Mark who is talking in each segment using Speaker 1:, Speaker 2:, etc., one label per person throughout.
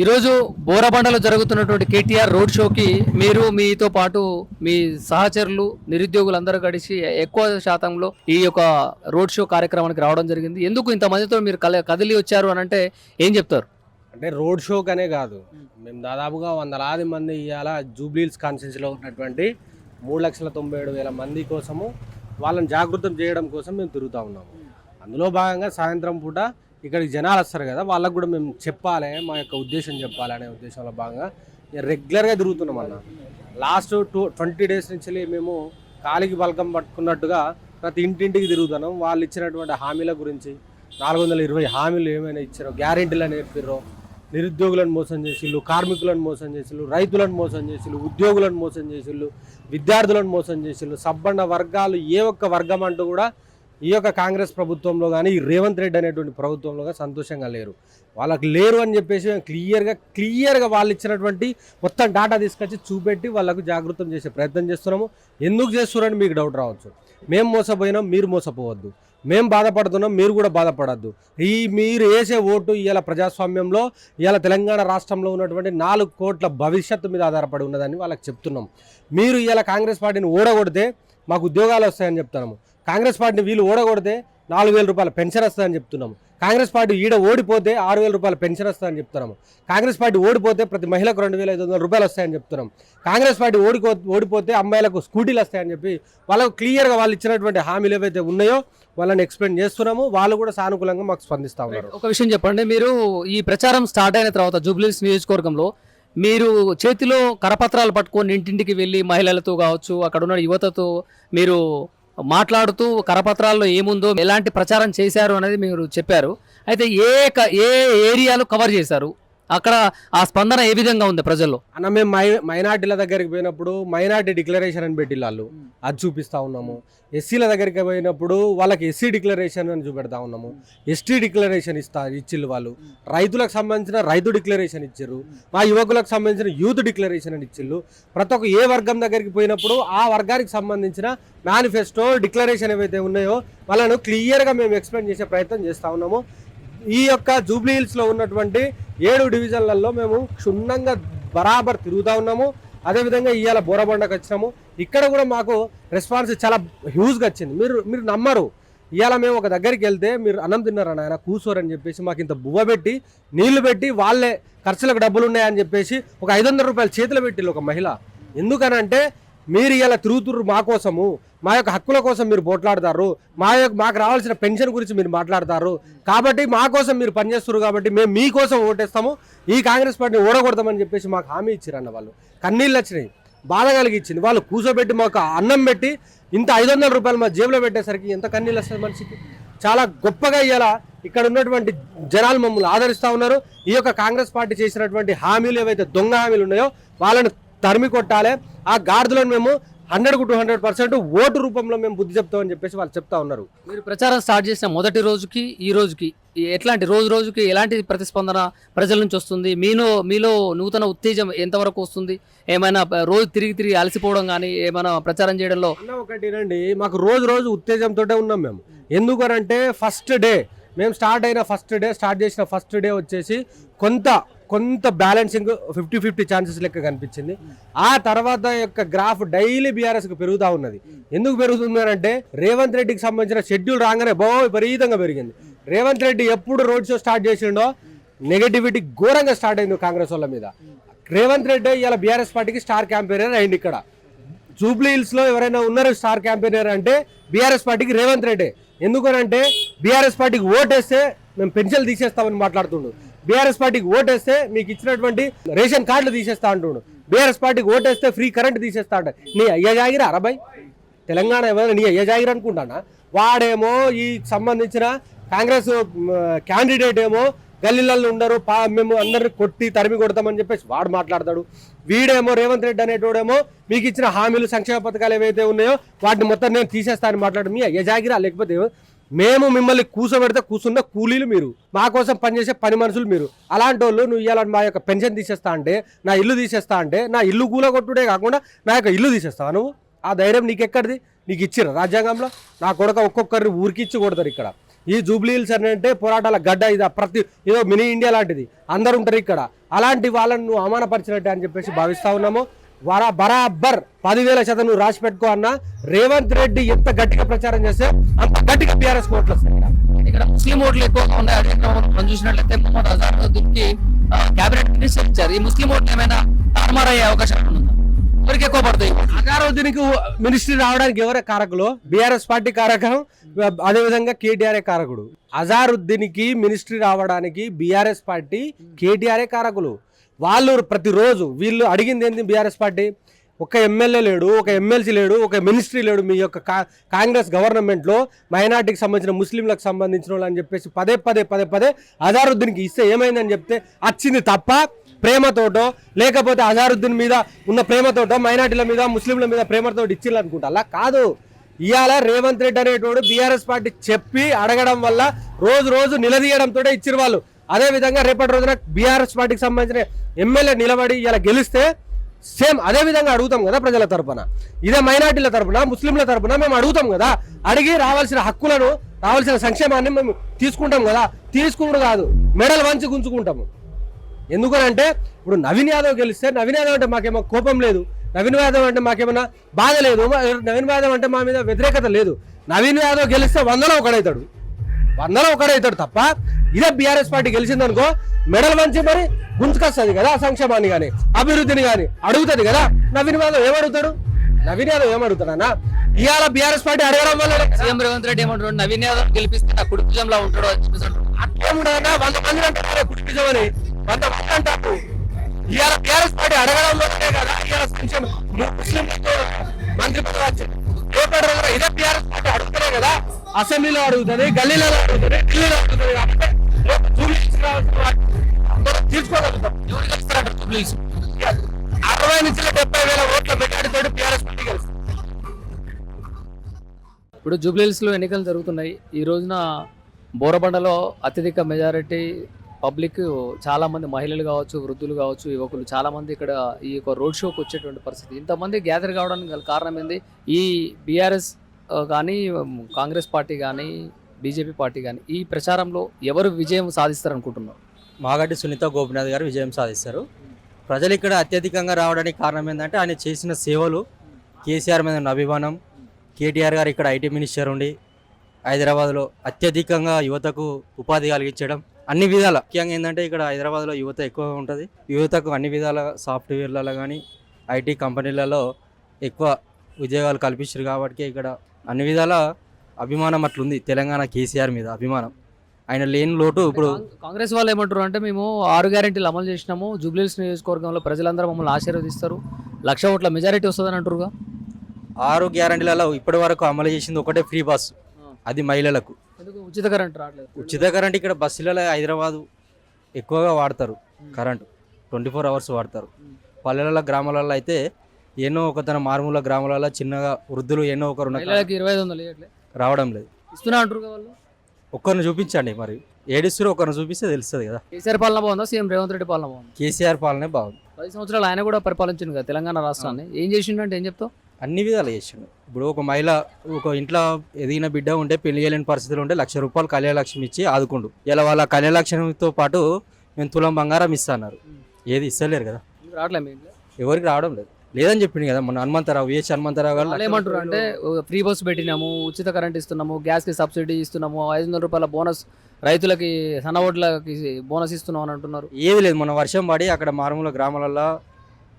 Speaker 1: ఈరోజు బోరబండలో జరుగుతున్నటువంటి కేటీఆర్ రోడ్ షోకి మీరు మీతో పాటు మీ సహచరులు నిరుద్యోగులందరూ కలిసి ఎక్కువ శాతంలో ఈ యొక్క రోడ్ షో కార్యక్రమానికి రావడం జరిగింది. ఎందుకు ఇంతమందితో మీరు కల కదిలి వచ్చారు అని అంటే ఏం చెప్తారు?
Speaker 2: అంటే రోడ్ షోకనే కాదు. మేము దాదాపుగా వందలాది మంది ఇవాళ జూబ్లీల్స్ కాన్స్టిట్యూన్సీలో ఉన్నటువంటి మూడు లక్షల తొంభై ఏడు వేల మంది కోసము వాళ్ళని జాగృతం చేయడం కోసం మేము తిరుగుతూ ఉన్నాము. అందులో భాగంగా సాయంత్రం పూట ఇక్కడికి జనాలు వస్తారు కదా వాళ్ళకు కూడా మేము చెప్పాలి మా యొక్క ఉద్దేశం చెప్పాలి అనే ఉద్దేశంలో భాగంగా రెగ్యులర్గా తిరుగుతున్నాం అన్న. లాస్ట్ టూ ట్వంటీ డేస్ నుంచి మేము కాలికి బలకం పట్టుకున్నట్టుగా ప్రతి ఇంటింటికి తిరుగుతున్నాం. వాళ్ళు ఇచ్చినటువంటి హామీల గురించి నాలుగు వందల ఇరవై హామీలు ఏమైనా ఇచ్చారో గ్యారెంటీలు నేర్పిర్రో నిరుద్యోగులను మోసం చేసిళ్ళు కార్మికులను మోసం చేసిళ్ళు రైతులను మోసం చేసిళ్ళు ఉద్యోగులను మోసం చేసిళ్ళు విద్యార్థులను మోసం చేసిళ్ళు సబ్బండ వర్గాలు ఏ ఒక్క వర్గం అంటూ కూడా ఈ యొక్క కాంగ్రెస్ ప్రభుత్వంలో కానీ ఈ రేవంత్ రెడ్డి అనేటువంటి ప్రభుత్వంలో కానీ సంతోషంగా లేరు. వాళ్ళకి లేరు అని చెప్పేసి మేము క్లియర్గా క్లియర్గా వాళ్ళు ఇచ్చినటువంటి మొత్తం డాటా తీసుకొచ్చి చూపెట్టి వాళ్ళకు జాగృతం చేసే ప్రయత్నం చేస్తున్నాము. ఎందుకు చేస్తున్నారని మీకు డౌట్ రావచ్చు. మేము మోసపోయినాం మీరు మోసపోవద్దు. మేము బాధపడుతున్నాం మీరు కూడా బాధపడద్దు. ఈ మీరు వేసే ఓటు ఇవాళ ప్రజాస్వామ్యంలో ఇవాళ తెలంగాణ రాష్ట్రంలో ఉన్నటువంటి నాలుగు కోట్ల భవిష్యత్తు మీద ఆధారపడి ఉన్నదని వాళ్ళకి చెప్తున్నాం. మీరు ఇవాళ కాంగ్రెస్ పార్టీని ఓడగొడితే మాకు ఉద్యోగాలు వస్తాయని చెప్తున్నాము. కాంగ్రెస్ పార్టీని వీళ్ళు ఓడగొడితే నాలుగు వేల రూపాయల పెన్షన్ వస్తుందని చెప్తున్నాము. కాంగ్రెస్ పార్టీ ఈడ ఓడిపోతే ఆరు వేల రూపాయల పెన్షన్ వస్తుందని చెప్తున్నాము. కాంగ్రెస్ పార్టీ ఓడిపోతే ప్రతి మహిళకు రెండు వేల ఐదు వందల రూపాయలు వస్తాయని చెప్తున్నాం కాంగ్రెస్ పార్టీ ఓడిపో ఓడిపోతే అమ్మాయిలకు స్కూటీలు వస్తాయని చెప్పి వాళ్ళకు క్లియర్గా వాళ్ళు ఇచ్చినటువంటి హామీలు ఏవైతే ఉన్నాయో వాళ్ళని ఎక్స్ప్లెయిన్ చేస్తున్నాము. వాళ్ళు కూడా సానుకూలంగా మాకు స్పందిస్తూ ఉన్నారు.
Speaker 1: ఒక విషయం చెప్పండి. మీరు ఈ ప్రచారం స్టార్ట్ అయిన తర్వాత జూబ్లీస్ నియోజకవర్గంలో మీరు చేతిలో కరపత్రాలు పట్టుకొని ఇంటింటికి వెళ్ళి మహిళలతో కావచ్చు అక్కడ ఉన్న యువతతో మీరు మాట్లాడుతూ కరపత్రాల్లో ఏముందో ఎలాంటి ప్రచారం చేశారు అనేది మీరు చెప్పారు. అయితే ఏ క- ఏ ఏరియాలు కవర్ చేశారు? అక్కడ ఆ స్పందన ఏ విధంగా ఉంది ప్రజల్లో?
Speaker 2: అన్న మేము మై మైనార్టీల దగ్గరికి పోయినప్పుడు మైనార్టీ డిక్లరేషన్ అని పెట్టి వాళ్ళు అది చూపిస్తా ఉన్నాము. ఎస్సీల దగ్గరికి పోయినప్పుడు వాళ్ళకి ఎస్సీ డిక్లరేషన్ అని చూపెడతా ఉన్నాము. ఎస్టీ డిక్లరేషన్ ఇస్తా ఇచ్చిళ్ళు వాళ్ళు. రైతులకు సంబంధించిన రైతు డిక్లరేషన్ ఇచ్చారు. మా యువకులకు సంబంధించిన యూత్ డిక్లరేషన్ అని ఇచ్చిళ్ళు. ప్రతి ఒక్క ఏ వర్గం దగ్గరికి పోయినప్పుడు ఆ వర్గానికి సంబంధించిన మేనిఫెస్టో డిక్లరేషన్ ఏవైతే ఉన్నాయో వాళ్ళను క్లియర్గా మేము ఎక్స్ప్లెయిన్ చేసే ప్రయత్నం చేస్తా ఉన్నాము. ఈ యొక్క జూబ్లీ హిల్స్లో ఉన్నటువంటి ఏడు డివిజన్లలో మేము క్షుణ్ణంగా బరాబర్ తిరుగుతూ ఉన్నాము. అదేవిధంగా ఇవాళ బోరబండకు వచ్చినాము. ఇక్కడ కూడా మాకు రెస్పాన్స్ చాలా హ్యూజ్గా వచ్చింది. మీరు మీరు నమ్మరు. ఇవాళ మేము ఒక దగ్గరికి వెళ్తే మీరు అన్నం తిన్నారని ఆయన కూర్చోరని చెప్పేసి మాకు ఇంత బువ్వ పెట్టి నీళ్ళు పెట్టి వాళ్ళే ఖర్చులకు డబ్బులు ఉన్నాయని చెప్పేసి ఒక ఐదు వందల రూపాయలు చేతిలో పెట్టి ఒక మహిళ. ఎందుకనంటే మీరు ఇలా తిరుగుతుర్రు మా కోసము మా యొక్క హక్కుల కోసం మీరు పోట్లాడతారు మా యొక్క మాకు రావాల్సిన పెన్షన్ గురించి మీరు మాట్లాడతారు కాబట్టి మా కోసం మీరు పనిచేస్తున్నారు కాబట్టి మేము మీకోసం ఓటేస్తాము ఈ కాంగ్రెస్ పార్టీని ఓడగొడతామని చెప్పేసి మాకు హామీ ఇచ్చారన్న వాళ్ళు. కన్నీళ్ళు వచ్చినాయి బాధ కలిగించింది. వాళ్ళు కూర్చోబెట్టి మాకు అన్నం పెట్టి ఇంత ఐదు వందల రూపాయలు మా జేబులో పెట్టేసరికి ఎంత కన్నీళ్ళు వస్తుంది మనిషికి? చాలా గొప్పగా ఇలా ఇక్కడ ఉన్నటువంటి జనాలు మమ్మల్ని ఆదరిస్తూ ఉన్నారు. ఈ యొక్క కాంగ్రెస్ పార్టీ చేసినటువంటి హామీలు ఏవైతే దొంగ హామీలు ఉన్నాయో వాళ్ళని తరిమి కొట్టాలి. ఆ గాడిదలను మేము hundred to hundred percent vote రూపంలో మేము బుద్ధి చెప్తామని చెప్పేసి వాళ్ళు చెప్తా ఉన్నారు.
Speaker 1: మీరు ప్రచారం స్టార్ట్ చేసిన మొదటి రోజుకి ఈ రోజుకి ఎట్లాంటి రోజు రోజుకి ఎలాంటి ప్రతిస్పందన ప్రజల నుంచి వస్తుంది? మీలో మీలో నూతన ఉత్తేజం ఎంతవరకు వస్తుంది? ఏమైనా రోజు తిరిగి తిరిగి అలసిపోవడం కానీ ఏమైనా ప్రచారం చేయడంలో
Speaker 2: ఒకటినండి మాకు రోజు రోజు ఉత్తేజంతో ఉన్నాం మేము. ఎందుకనంటే ఫస్ట్ డే మేము స్టార్ట్ అయిన ఫస్ట్ డే స్టార్ట్ చేసిన ఫస్ట్ డే వచ్చేసి కొంత కొంత బ్యాలెన్సింగ్ ఫిఫ్టీ ఫిఫ్టీ ఛాన్సెస్ లెక్క కనిపించింది. ఆ తర్వాత యొక్క గ్రాఫ్ డైలీ బీఆర్ఎస్కి పెరుగుతూ ఉన్నది. ఎందుకు పెరుగుతుంది అంటే రేవంత్ రెడ్డికి సంబంధించిన షెడ్యూల్ రాగానే బో విపరీతంగా పెరిగింది. రేవంత్ రెడ్డి ఎప్పుడు రోడ్ షో స్టార్ట్ చేసిండో నెగటివిటీ ఘోరంగా స్టార్ట్ అయింది కాంగ్రెస్ వాళ్ళ మీద. రేవంత్ రెడ్డి ఇలా బీఆర్ఎస్ పార్టీకి స్టార్ క్యాంపెయినర్ అయింది ఇక్కడ. జూబ్లీ హిల్స్లో ఎవరైనా ఉన్నారు స్టార్ క్యాంపెయినర్ అంటే బీఆర్ఎస్ పార్టీకి రేవంత్ రెడ్డి. ఎందుకనంటే బీఆర్ఎస్ పార్టీకి ఓటేస్తే మేము పెన్షన్లు తీసేస్తామని మాట్లాడుతుండు. బీఆర్ఎస్ పార్టీకి ఓటేస్తే మీకు ఇచ్చినటువంటి రేషన్ కార్డులు తీసేస్తా అంటున్నాడు బీఆర్ఎస్ పార్టీకి ఓటేస్తే ఫ్రీ కరెంట్ తీసేస్తా అంట. నీ అయ్య జాగిరా అరబై తెలంగాణ ఎవరైనా నీ అయ్య జాగిరా అనుకుంటానా? వాడేమో ఈ సంబంధించిన కాంగ్రెస్ క్యాండిడేట్ ఏమో గల్లీలలో ఉండరు పా మేము అందరిని కొట్టి తరిమి కొడతామని చెప్పేసి వాడు మాట్లాడతాడు. వీడేమో రేవంత్ రెడ్డి అనేటోడేమో మీకు ఇచ్చిన హామీలు సంక్షేమ పథకాలు ఏవైతే ఉన్నాయో వాటిని మొత్తం నేను తీసేస్తానని మాట్లాడు. మీ అయ్య లేకపోతే మేము మిమ్మల్ని కూర్చోబెడితే కూర్చున్న కూలీలు మీరు. మా కోసం పనిచేసే పని మనుషులు మీరు. అలాంటి వాళ్ళు నువ్వు ఇవాళ మా యొక్క పెన్షన్ తీసేస్తా అంటే నా ఇల్లు తీసేస్తా అంటే నా ఇల్లు కూలగొట్టుడే కాకుండా నా యొక్క ఇల్లు తీసేస్తావా నువ్వు? ఆ ధైర్యం నీకెక్కడిది? నీకు ఇచ్చిర్రు రాజ్యాంగంలో? నా కొడుక ఒక్కొక్కరిని ఊరికిచ్చి కొడతారు ఇక్కడ. ఈ జూబ్లీ హిల్స్ అని అంటే పోరాటాల గడ్డ ఇది ప్రతి ఏదో మినీ ఇండియా లాంటిది. అందరు ఉంటారు ఇక్కడ. అలాంటి వాళ్ళని నువ్వు అవమానపరిచినట్టే అని చెప్పేసి భావిస్తా ఉన్నాము. వరా బరాబర్ పదివేల శాతం నువ్వు రాసి పెట్టుకో అన్న. రేవంత్ రెడ్డి ఎంత గట్టిగా ప్రచారం చేస్తే అంత గట్టిగా బీఆర్ఎస్ వస్తాయి.
Speaker 1: ఇక్కడ ముస్లిం ఓట్లు ఎక్కువగా ఉన్నాయి? అదే మనం చూసినట్లయితే మొహమ్మద్ అజారుద్దీన్కి కేబినెట్ మినిస్టర్ ఇచ్చారు. ఈ ముస్లిం ఓట్లు ఏమైనా తారుమారయ్యే అవకాశం ఉందా ఎవరికి ఎక్కువ పడతాయి
Speaker 2: అజారుద్దీన్కి మినిస్ట్రీ రావడానికి ఎవరే కారకులు? బీఆర్ఎస్ పార్టీ కారకం అదేవిధంగా కేటీఆర్ కారకుడు. అజారుద్దీన్కి మినిస్ట్రీ రావడానికి బీఆర్ఎస్ పార్టీ కేటీఆర్ కారకులు. వాళ్ళు ప్రతిరోజు వీళ్ళు అడిగింది ఏంది బీఆర్ఎస్ పార్టీ? ఒక ఎమ్మెల్యే లేడు ఒక ఎమ్మెల్సీ లేడు ఒక మినిస్ట్రీ లేడు మీ యొక్క కా- కాంగ్రెస్ గవర్నమెంట్లో మైనార్టీకి సంబంధించిన ముస్లింలకు సంబంధించిన వాళ్ళు అని చెప్పేసి పదే పదే పదే పదే అజారుద్దీన్కి ఇస్తే ఏమైందని చెప్తే వచ్చింది తప్ప ప్రేమతోటో లేకపోతే అజారుద్దీన్ మీద ఉన్న ప్రేమతోటో మైనార్టీల మీద ముస్లింల మీద ప్రేమతో ఇచ్చిర్రు అనుకుంటా అలా కాదు. ఇవాళ రేవంత్ రెడ్డి అనేటోడు బీఆర్ఎస్ పార్టీ చెప్పి అడగడం వల్ల రోజు రోజు నిలదీయడంతో ఇచ్చిరు వాళ్ళు. అదే విధంగా రేపటి రోజున బీఆర్ఎస్ పార్టీకి సంబంధించిన ఎమ్మెల్యే నిలబడి ఇలా గెలిస్తే సేమ్ అదే విధంగా అడుగుతాం కదా ప్రజల తరపున. ఇదే మైనార్టీల తరపున ముస్లింల తరపున మేము అడుగుతాం కదా. అడిగి రావాల్సిన హక్కులను రావాల్సిన సంక్షేమాన్ని మేము తీసుకుంటాం కదా. తీసుకుంటూ కాదు మెడల్ వంచి గుంజుకుంటాము. ఎందుకనంటే ఇప్పుడు నవీన్ యాదవ్ గెలిస్తే నవీన్ యాదవ్ అంటే మాకేమో కోపం లేదు. నవీన్ యాదవ్ అంటే మాకేమైనా బాధ లేదు. నవీన్ యాదవ్ అంటే మా మీద వ్యతిరేకత లేదు. నవీన్ యాదవ్ గెలిస్తే వందలో ఒకడవుతాడు వందలో ఒకడవుతాడు తప్ప ఇదే బీఆర్ఎస్ పార్టీ గెలిచిందనుకో మెడల్ వంచి మరి గుంజుకొస్తుంది కదా సంక్షేమాన్ని కానీ అభివృద్ధిని కానీ అడుగుతుంది కదా. నవీన్ యాదవ్ ఏమడుగుతాడు? నవీన్ యాదవ్ ఏమడుగుతాడన్నా ఇవాళ బీఆర్ఎస్ పార్టీ అడగడం వల్ల
Speaker 1: సీఎం రేవంత్ రెడ్డి ఏమంటారు నవీన్ యాదవ్ గెలిపిస్తే నా కుటుంబంలో ఉంటాడు అని.
Speaker 2: అట్లేముండదన్నా వంద మంది అంటారు కుటుంబమని వంద మంది అంటారు. ఇవాళ బీఆర్ఎస్ పార్టీ అడగడం వల్లనే కదా ఇవాళ సంక్షేమ మంత్రి పదవి వచ్చింది. ఇదే బీఆర్ఎస్ పార్టీ అడుగుతారే కదా. అసెంబ్లీలో అడుగుతుంది గల్లీలో అడుగుతుంది ఢిల్లీలో అడుగుతుంది కాబట్టి రేపు జూబ్లీకి రావాల్సిన వాటిని తీర్చుకోగలుగుతాం.
Speaker 1: ఎవరు
Speaker 2: అరవై నుంచి డెబ్బై వేల ఓట్ల మెజార్టీతో బీఆర్ఎస్ పార్టీ గెలుస్తుంది.
Speaker 1: ఇప్పుడు జూబ్లీహిల్స్లో ఎన్నికలు జరుగుతున్నాయి. ఈ రోజున బోరబండలో అత్యధిక మెజారిటీ పబ్లిక్ చాలామంది మహిళలు కావచ్చు వృద్ధులు కావచ్చు యువకులు చాలామంది ఇక్కడ ఈ యొక్క రోడ్ షోకి వచ్చేటువంటి పరిస్థితి. ఇంతమంది గ్యాదర్ కావడానికి గల కారణం ఏంది? ఈ బీఆర్ఎస్ కానీ కాంగ్రెస్ పార్టీ కానీ బీజేపీ పార్టీ కానీ ఈ ప్రచారంలో ఎవరు విజయం సాధిస్తారు అనుకుంటున్నారు
Speaker 3: మాగడ్డి సునీత గోపినాథ్ గారు విజయం సాధిస్తారు. ప్రజలు ఇక్కడ అత్యధికంగా రావడానికి కారణం ఏంటంటే ఆయన చేసిన సేవలు కేసీఆర్ మీద ఉన్న అభిమానం కేటీఆర్ గారు ఇక్కడ ఐటీ మినిస్టర్ ఉండి హైదరాబాద్లో అత్యధికంగా యువతకు ఉపాధి కలిగించడం అన్ని విధాల. ముఖ్యంగా ఏంటంటే ఇక్కడ హైదరాబాద్లో యువత ఎక్కువగా ఉంటుంది. యువతకు అన్ని విధాల సాఫ్ట్వేర్లలో కానీ ఐటీ కంపెనీలలో ఎక్కువ ఉద్యోగాలు కల్పించారు కాబట్టి ఇక్కడ అన్ని విధాల అభిమానం అట్లుంది తెలంగాణ కేసీఆర్ మీద అభిమానం. ఆయన లేని లోటు ఇప్పుడు
Speaker 1: కాంగ్- కాంగ్రెస్ వాళ్ళు ఏమంటారు అంటే మేము ఆరు గ్యారెంటీలు అమలు చేసినాము జూబ్లీహిల్స్ నియోజకవర్గంలో ప్రజలందరూ మమ్మల్ని ఆశీర్వదిస్తారు లక్ష ఓట్ల మెజారిటీ వస్తుందని అంటారుగా
Speaker 3: ఆరు గ్యారంటీలలో ఇప్పటి వరకు అమలు చేసింది ఒకటే ఫ్రీ బస్ అది మహిళలకు.
Speaker 1: ఉచిత కరెంట్ రావట్లేదు?
Speaker 3: ఉచిత కరెంట్ ఇక్కడ బస్సులలో హైదరాబాదు ఎక్కువగా వాడతారు కరెంటు ట్వంటీ ఫోర్ అవర్స్ వాడతారు. పల్లెలలో గ్రామాలలో అయితే ఎన్నో ఒక తన మారుమూల గ్రామాలలో చిన్నగా వృద్ధులు ఎన్నో ఒకరు
Speaker 1: ఇరవై ఐదు వందలు
Speaker 3: రావడం లేదు.
Speaker 1: ఇస్తున్నా అంటారు వాళ్ళు?
Speaker 3: ఒక్కరిని చూపించండి మరి. ఏడుస్తారు ఒకరిని చూపిస్తే తెలుస్తుంది కదా.
Speaker 1: కేసీఆర్ పాలన బాగుందా? సీఎం రేవంత్ రెడ్డి పాలన బాగుంది?
Speaker 3: కేసీఆర్ పాలనే బాగుంది.
Speaker 1: పది సంవత్సరాలు ఆయన కూడా పరిపాలించింది కదా తెలంగాణ రాష్ట్రాన్ని. ఏం చేసిండంటే ఏం చెప్తావు?
Speaker 3: అన్ని విధాలు చేసిండు. ఇప్పుడు ఒక మహిళ ఒక ఇంట్లో ఎదిగిన బిడ్డ ఉంటే పెళ్ళి చేయలేని పరిస్థితులు ఉంటే లక్ష రూపాయలు కళ్యాణ లక్ష్మి ఇచ్చి ఆదుకుండు. ఇలా వాళ్ళ కళ్యాణ లక్ష్మితో పాటు మేము తులం బంగారం ఇస్తాన్నారు ఏది ఇస్తలేరు కదా.
Speaker 1: ఎందుకు రావట్లే మీ ఇంట్లో?
Speaker 3: ఎవరికి రావడం లేదు. లేదని చెప్పింది కదా మొన్న హనుమంతరావు విహెచ్ హనుమంతరావు గారు
Speaker 1: ఏమంటారు అంటే ఫ్రీ బస్ పెట్టినాము ఉచిత కరెంట్ ఇస్తున్నాము గ్యాస్కి సబ్సిడీ ఇస్తున్నాము ఐదు వందల రూపాయల బోనస్ రైతులకి సన్న ఓట్లకి బోనస్ ఇస్తున్నాం అని అంటున్నారు.
Speaker 3: ఏది లేదు మొన్న వర్షం పడి అక్కడ మారుమూల గ్రామాలలో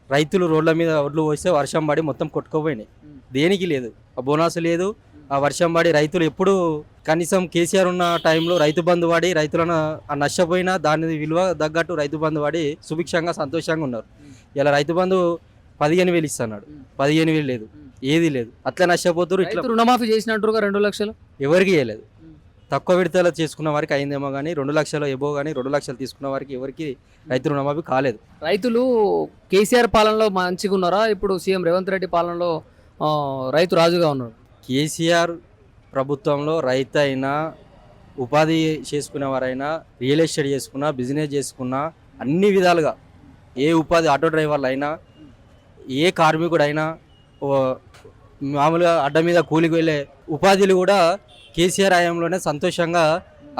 Speaker 3: రైతులు రోడ్ల మీద ఒడ్లు పోస్తే వర్షం పడి మొత్తం కొట్టుకుపోయినాయి. దేనికి లేదు ఆ బోనస్ లేదు ఆ వర్షం పడి రైతులు ఎప్పుడు కనీసం కేసీఆర్ ఉన్న టైంలో రైతు బంధు పడి రైతులను నష్టపోయినా దాని విలువ తగ్గట్టు రైతు బంధు పడి సుభిక్షంగా సంతోషంగా ఉన్నారు. ఇలా రైతు బంధు పదిహేను వేలు ఇస్తున్నాడు. పదిహేను వేలు లేదు. ఏది లేదు. అట్లా నష్టపోతున్నారు ఇట్లా
Speaker 1: రుణమాఫీ చేసినట్టుగా రెండు లక్షలు?
Speaker 3: ఎవరికి చేయలేదు తక్కువ విడతలో చేసుకున్న వారికి అయిందేమో కానీ రెండు లక్షలు ఎబో కానీ రెండు లక్షలు తీసుకున్న వారికి ఎవరికి రైతు రుణమాఫీ కాలేదు.
Speaker 1: రైతులు కేసీఆర్ పాలనలో మంచిగా ఉన్నారా ఇప్పుడు సీఎం రేవంత్ రెడ్డి పాలనలో రైతు రాజుగా ఉన్నారు.
Speaker 3: కేసీఆర్ ప్రభుత్వంలో రైతు అయినా ఉపాధి చేసుకునేవారైనా రియల్ ఎస్టేట్ చేసుకున్నా బిజినెస్ చేసుకున్నా అన్ని విధాలుగా ఏ ఉపాధి ఆటో డ్రైవర్లు అయినా ఏ కార్మికుడైనా ఓ మామూలుగా అడ్డ మీద కూలికి వెళ్ళే ఉపాధులు కూడా కేసీఆర్ హయాంలోనే సంతోషంగా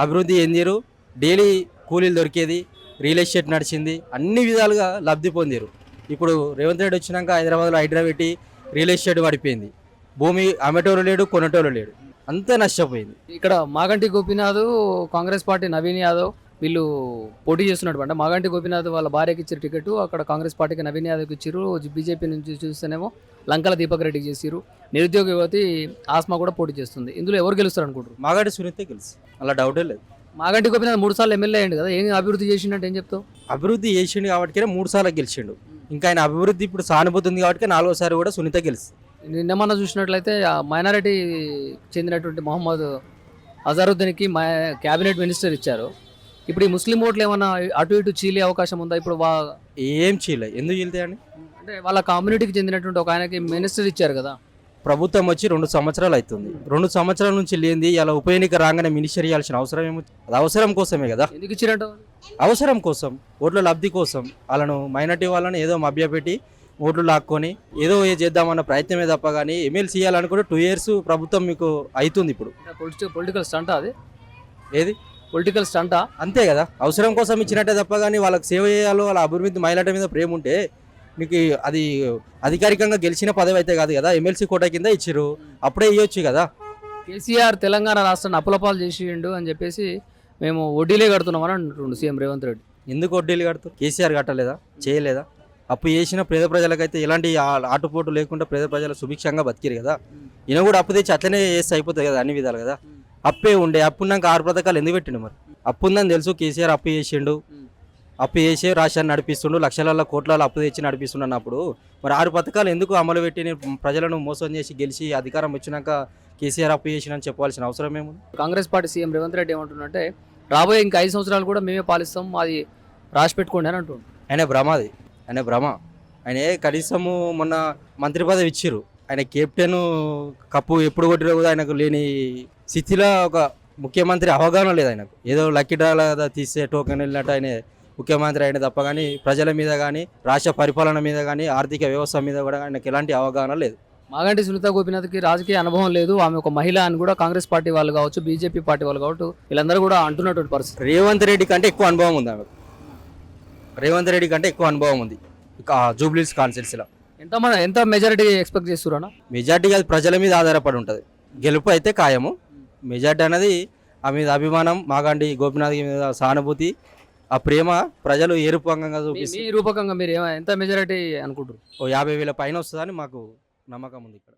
Speaker 3: అభివృద్ధి చెందిరు. డైలీ కూలీలు దొరికేది రియల్ ఎస్టేట్ నడిచింది అన్ని విధాలుగా లబ్ధి పొందిరు. ఇప్పుడు రేవంత్ రెడ్డి వచ్చినాక హైదరాబాద్లో హైడ్రా పెట్టి రియల్ ఎస్టేట్ పడిపోయింది. భూమి అమ్మేటోళ్ళు లేడు కొనేటోళ్ళు లేడు. అంతే నష్టపోయింది.
Speaker 1: ఇక్కడ మాగంటి గోపీనాథ్ కాంగ్రెస్ పార్టీ నవీన్ యాదవ్ వీళ్ళు పోటీ చేస్తున్నట్టు అంటే. మాగంటి గోపీనాథ్ వాళ్ళ భార్యకి ఇచ్చారు టికెట్. అక్కడ కాంగ్రెస్ పార్టీకి నవీన్ యాదవ్కి ఇచ్చారు. బీజేపీ నుంచి చూస్తేనేమో లంకల దీపక్ రెడ్డికి చేసిరు. నిరుద్యోగ యువతి ఆస్మా కూడా పోటీ చేస్తుంది. ఇందులో ఎవరు గెలుస్తారు అనుకుంటారు
Speaker 3: మాగాడి సునీతే గెలుసు అలా డౌటే లేదు.
Speaker 1: మాగంటి గోపీనాథ్ మూడు సార్లు ఎమ్మెల్యే అయ్యింది కదా. ఏం అభివృద్ధి చేసిందంటే ఏం చెప్తావు?
Speaker 3: అభివృద్ధి చేసిండు కాబట్టి మూడు సార్లు గెలిచిండు. ఇంకా ఆయన అభివృద్ధి ఇప్పుడు సానుభూతుంది కాబట్టి నాలుగోసారి కూడా సునీత గెలుస్తుంది
Speaker 1: నిన్నమన్నా చూసినట్లయితే మైనారిటీ చెందినటువంటి మొహమ్మద్ అజరుద్దీన్కి మా క్యాబినెట్ మినిస్టర్ ఇచ్చారు. ఇప్పుడు ఈ ముస్లిం ఓట్లు ఏమన్నా అటు ఇటు చీలే అవకాశం ఉందా? ఇప్పుడు వా
Speaker 3: ఏం చేయలేదు ఎందుకు వెళ్తాయండి
Speaker 1: అంటే వాళ్ళ కమ్యూనిటీకి చెందినటువంటి ఒక ఆయనకి మినిస్టర్ ఇచ్చారు కదా.
Speaker 3: ప్రభుత్వం వచ్చి రెండు సంవత్సరాలు అవుతుంది. రెండు సంవత్సరాల నుంచి లేనిది ఇలా ఉప ఎన్నిక రాగానే మినిస్టర్ ఇవ్వాల్సిన అవసరం ఏమో? అది అవసరం కోసమే కదా.
Speaker 1: ఎందుకు ఇచ్చారంట?
Speaker 3: అవసరం కోసం ఓట్ల లబ్ధి కోసం వాళ్ళను మైనార్టీ వాళ్ళని ఏదో మభ్యపెట్టి ఓట్లు లాక్కొని ఏదో ఏ చేద్దామన్న ప్రయత్నమే తప్ప కానీ ఎమ్మెల్సీ ఇవ్వాలనుకుంటే టూ ఇయర్స్ ప్రభుత్వం మీకు అవుతుంది ఇప్పుడు.
Speaker 1: పొలిటికల్ స్టంట్ అది?
Speaker 3: ఏది?
Speaker 1: పొలిటికల్ స్టంటా?
Speaker 3: అంతే కదా. అవసరం కోసం ఇచ్చినట్టే తప్ప కానీ వాళ్ళకి సేవ చేయాలో వాళ్ళ అభివృద్ధి మహిళల మీద ప్రేమ ఉంటే మీకు అది అధికారికంగా గెలిచిన పదవి అయితే కాదు కదా. ఎమ్మెల్సీ కోట కింద ఇచ్చిర్రు. అప్పుడే ఇవ్వచ్చు కదా.
Speaker 1: కేసీఆర్ తెలంగాణ రాష్ట్రాన్ని అప్పులపాలు చేసిండు అని చెప్పేసి మేము వడ్డీలే కడుతున్నామని అంటుండు సీఎం రేవంత్ రెడ్డి.
Speaker 3: ఎందుకు వడ్డీలు కడుతూ కేసీఆర్ కట్టలేదా? చేయలేదా? అప్పు చేసిన పేద ప్రజలకైతే ఎలాంటి ఆటుపోటు లేకుండా పేద ప్రజలు సుభిక్షంగా బతికిరు కదా. ఈయన కూడా అప్పు తెచ్చి అట్లనే చేస్తే అయిపోతుంది కదా అన్ని విధాలు కదా. అప్పే ఉండే అప్పు ఉన్నాక ఆరు పథకాలు ఎందుకు పెట్టిండు మరి? అప్పు ఉందని తెలుసు కేసీఆర్ అప్పు చేసిండు. అప్పు చేసి రాష్ట్రాన్ని నడిపిస్తుండు లక్షల కోట్ల అప్పు తెచ్చి నడిపిస్తుండు అన్నప్పుడు. మరి ఆరు పథకాలు ఎందుకు అమలు పెట్టి ప్రజలను మోసం చేసి గెలిచి అధికారం వచ్చినాక కేసీఆర్ అప్పు చేసినని చెప్పాల్సిన అవసరం ఏముంది?
Speaker 1: కాంగ్రెస్ పార్టీ సీఎం రేవంత్ రెడ్డి ఏమంటుండంటే రాబోయే ఇంకా ఐదు సంవత్సరాలు కూడా మేమే పాలిస్తాం అది రాసి పెట్టుకోండి అని అంటుండు.
Speaker 3: ఆయన భ్రమ అది. ఆయన భ్రమ. ఆయన కనీసము మొన్న మంత్రి పదవి ఇచ్చిర్రు. ఆయన కెప్టెన్ కప్పు ఎప్పుడు కొట్టిరో కూడా ఆయనకు లేని స్థితిలో ఒక ముఖ్యమంత్రి అవగాహన లేదు ఆయనకు. ఏదో లక్కీ డ్రాల తీసే టోకెన్ వెళ్ళినట్టు ఆయన ముఖ్యమంత్రి అయిన తప్ప కానీ ప్రజల మీద కానీ రాష్ట్ర పరిపాలన మీద కానీ ఆర్థిక వ్యవస్థ మీద కూడా ఆయనకు ఎలాంటి అవగాహన లేదు.
Speaker 1: మాగంటి సునీత గోపీనాథ్కి రాజకీయ అనుభవం లేదు. ఆమె ఒక మహిళ అని కూడా కాంగ్రెస్ పార్టీ వాళ్ళు కావచ్చు బీజేపీ పార్టీ వాళ్ళు కావచ్చు వీళ్ళందరూ కూడా అంటున్నటువంటి పరిస్థితి.
Speaker 3: రేవంత్ రెడ్డి కంటే ఎక్కువ అనుభవం ఉంది ఆమెకు. రేవంత్ రెడ్డి కంటే ఎక్కువ అనుభవం ఉంది ఇక జూబ్లీస్ కాన్సెల్స్లో
Speaker 1: ఎంత మన ఎంత మెజారిటీ ఎక్స్పెక్ట్ చేస్తున్నా
Speaker 3: మెజార్టీ అది ప్రజల మీద ఆధారపడి ఉంటుంది. గెలుపు అయితే ఖాయము. మెజార్టీ అనేది ఆ మీద అభిమానం మాగాండి గోపినాథ్ మీద సానుభూతి ఆ ప్రేమ ప్రజలు ఏ రూపంగా
Speaker 1: మీ
Speaker 3: చూపిస్తే
Speaker 1: రూపకంగా మీరు ఏమ- ఎంత మెజారిటీ అనుకుంటారు
Speaker 3: ఓ యాభై వేల పైన వస్తుందని మాకు నమ్మకం ఉంది ఇక్కడ.